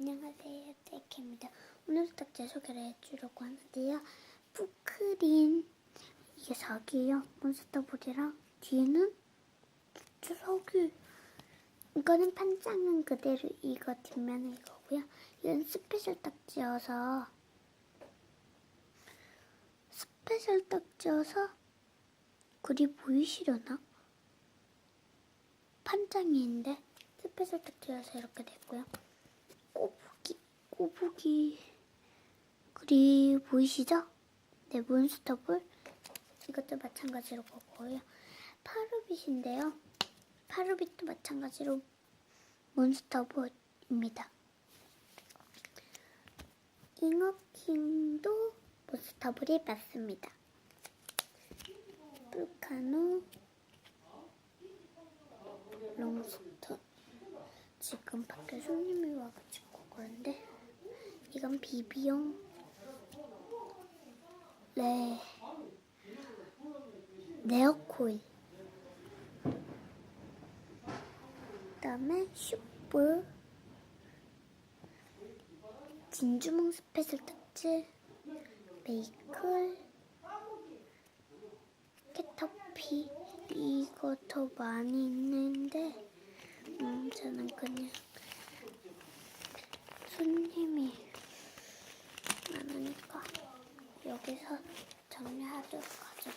안녕하세요, 데이케입니다. 오늘 딱제 소개를 해주려고 하는데요. 푸크린 이게 사기예요. 몬스터볼이랑 뒤에는 주석이 이거는 판장은 그대로 이거 뒷면은 이거고요. 이건 스페셜 딱지여서 스페셜 딱지여서 글이 보이시려나? 판장인데 스페셜 딱지여서 이렇게 됐고요. 꼬부기, 글이 보이시죠? 네, 몬스터볼 이것도 마찬가지로 보고요. 파루빗인데요. 파루빗도 마찬가지로 몬스터볼입니다. 잉어킹도 몬스터볼이 맞습니다. 불카노 롱스턴 지금 밖에 손님이 와가지고 그런데 이건 비비용? 네. 네오코일 그다음에 슈프 진주몽 스페셜 특집. 메이클. 캐터피. 이거 더 많이 있는데 음 저는 그냥 여기서 정리하도록 하죠.